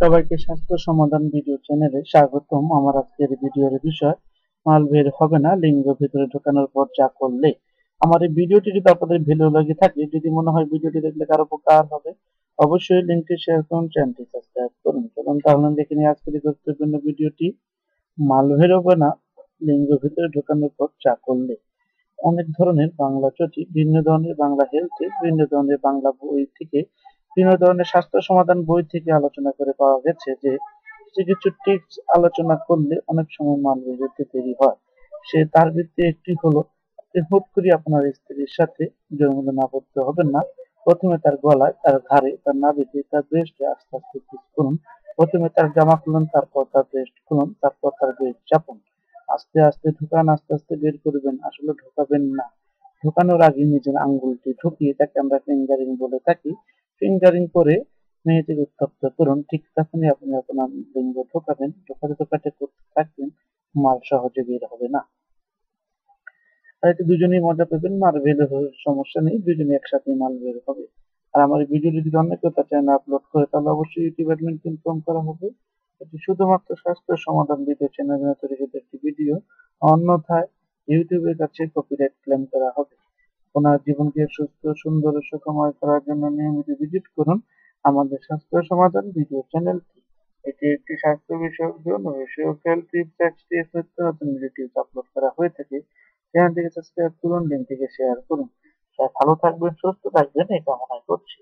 সবাইকে স্বাস্থ্য সমাধান ভিডিও চ্যানেলে স্বাগতম। আমার আজকের ভিডিওর বিষয়, মাল বের হবে না, লিঙ্গ ভিতরে ঢোকানোর পর যা করলে। আমার এই ভিডিওটি যদি আপনাদের ভালো লাগে থাকে, যদি মনে হয় ভিডিওটি দেখলে কারও উপকার হবে, অবশ্যই লিঙ্কটি শেয়ার করুন চ্যানেলটি সাবস্ক্রাইব করুন। চলুন তাহলে দেখে নিই আজকের গুরুত্বপূর্ণ ভিডিওটি মাল বের হবে না, লিঙ্গ ভিতরে ঢোকানোর পর যা করলে। অনেক ধরনের বাংলা চটি, ভিন্ন ধরনের বাংলা হেলথে ভিন্ন ধরনের বাংলা বই থেকে বিভিন্ন ধরনের স্বাস্থ্য সমাধান বই থেকে আলোচনা করে পাওয়া গেছে যে, কিছু কিছু টিপস আলোচনা করলে অনেক সময় মাল বেরোতে দেরি হয়। সে তার ভিত্তি একটি হলো, আপনি হুট করে আপনার স্ত্রীর সাথে জঙ্গলে আবদ্ধ হবেন না। প্রথমে তার গলায়, তার ঘাড়ে, তার নাভিতে তার ব্রেস্টে আস্তে আস্তে কিস করুন। প্রথমে তার জামা খুলুন, তারপর তার ব্রেস্ট খুলুন, তারপর তার ব্রেস্ট চাপুন। আস্তে আস্তে ঢুকান, আস্তে আস্তে বের করবেন। আসলে ঢোকাবেন না। ঢোকানোর আগে নিজের আঙ্গুলটি ঢুকিয়ে তাকে আমরা ফিঙ্গারিং বলে থাকি। ফিঙ্গারিং করে মেয়েটিকে উত্তপ্ত করুন। ঠিক তখনই আপনি আপনার লিঙ্গ ঢোকাবেন। ঢোকাতে ঢোকাতে করতে থাকবেন মাল সহজে বের হবে না। আর দুজনেই মজা পাবেন। মাল বের সমস্যা নেই। দুজনে একসাথে মাল বের হবে। আর আমার ভিডিও যদি অন্য কেউ তার চ্যানেলে আপলোড করে, তাহলে অবশ্যই ইউটিউব অ্যাডমিনকে ইনফর্ম করা হবে। এটি শুধুমাত্র স্বাস্থ্য সমাধান ভিডিও চ্যানেল তৈরি একটি ভিডিও অন্যথায় ইউটিউবের কাছে কপিরাইট ক্লেম করা হবে। আপনার জীবনকে সুস্থ, সুন্দর ও সুখময় করার জন্য নিয়মিত ভিজিট করুন আমাদের স্বাস্থ্য সমাধান ভিডিও চ্যানেলটি এটি একটি স্বাস্থ্য বিষয়ক যৌন বিষয়ক হেলথ টিপস এক্সপিরিয়েন্স নিত্য নতুন ভিডিও আপলোড করা হয়ে থাকে। চ্যানেলটিকে সাবস্ক্রাইব করুন লিঙ্কটিকে শেয়ার করুন। সবাই ভালো থাকবেন, সুস্থ থাকবেন, এই কামনাই করছি।